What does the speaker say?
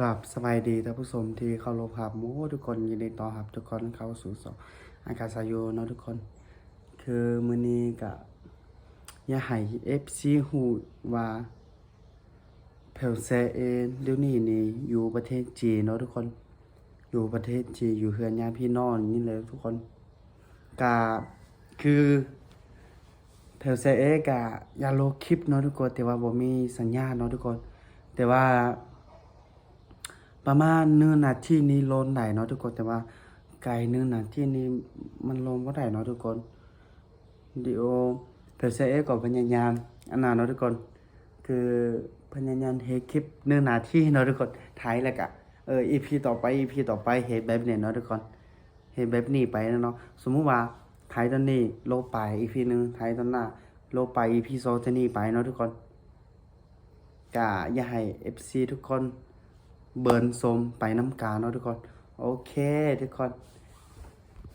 กับสบายดีท่านผู้ชมที่เข้ารพหับหมูทุกคนยินดีต้อนรับ ทุกคนเข้าสู่สองอากาศายเนาะทุกคน คือมือนี้ก็อย่าให้ FC ฮู้ว่าเพลเซเองเดี๋ยวนี้นี่อยู่ประเทศจีนเนาะทุกคน อยู่ประเทศจีนอยู่เฮือนญาพี่น้องนี่เลยทุกคนก็คือเพลเซเอก็อย่าลคลิปเนาะทุกคน แต่ว่าบ่มีสัญญาณเนาะทุกคน แต่ว่า ประมาณหนึ่งนาที่นี้ลนได้เนาะทุกคนแต่ว่าไกลหนึ่งนาที่นี้มันลงบ่ได้เนาะทุกคนเดี๋ยวเพจเอก็พยายามอันนั้นเนาะทุกคน คือพยายามเฮคลิปหนึ่งนาทีเนาะทุกคนถ่ายแล้วก็เออ EP ต่อไป EP ต่อไปเฮแบบนี้เนาะทุกคนเฮแบบนี้ไปเนาะสมมุติว่าถ่ายตอนนี้โลไป EP หนึ่งถ่ายตอนหน้าโลไป EP สองจะนี่ไปเนาะทุกคนก็อย่าให้ FC ทุกคน เบิร์นสมไปน้ำกาเนาะทุกคน โอเคทุกคน